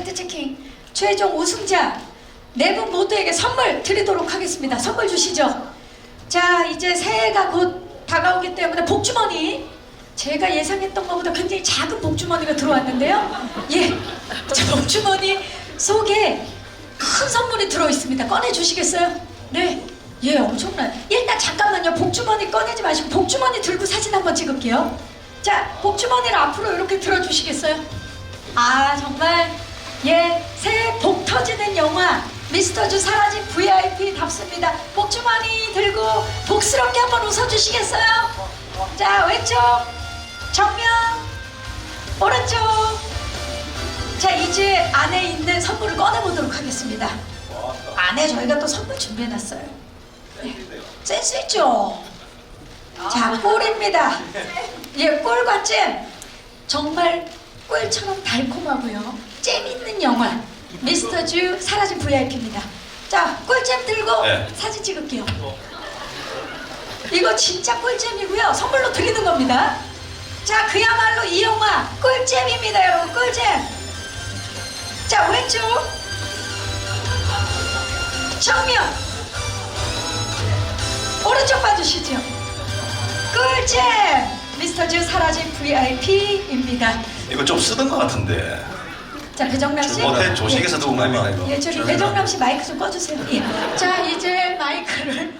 팩트 체킹 최종 우승자 네 분 모두에게 선물 드리도록 하겠습니다. 선물 주시죠. 자, 이제 새해가 곧 다가오기 때문에 복주머니 제가 예상했던 것보다 굉장히 작은 복주머니가 들어왔는데요. 예, 자, 복주머니 속에 큰 선물이 들어 있습니다. 꺼내 주시겠어요? 네. 예, 엄청나요. 일단 잠깐만요. 복주머니 꺼내지 마시고 복주머니 들고 사진 한번 찍을게요. 자, 복주머니를 앞으로 이렇게 들어 주시겠어요? 아, 정말 예, 새해 복 터지는 영화 미스터주 사라진 VIP답습니다. 복주머니 들고 복스럽게 한번 웃어주시겠어요? 자, 왼쪽, 정면, 오른쪽. 자, 이제 안에 있는 선물을 꺼내보도록 하겠습니다. 안에 저희가 또 선물 준비해놨어요. 네. 센스 있죠? 자, 꿀입니다. 예, 꿀과 잼. 정말 꿀처럼 달콤하고요. 재밌는 영화. 미스터 주 사라진 VIP입니다. 자, 꿀잼 들고 네. 사진 찍을게요. 이거 진짜 꿀잼이고요. 선물로 드리는 겁니다. 자, 그야말로 이 영화 꿀잼입니다, 여러분. 꿀잼. 자, 왼쪽. 정면. 오른쪽 봐주시죠. 꿀잼. 미스터 주 사라진 VIP입니다. 이거 좀 쓰던 것 같은데. 자, 배정남 씨. 모텔 조식에서 누구 말 예, 저기 배정남 씨 마이크 좀 꺼주세요. 예. 자, 이제 마이크를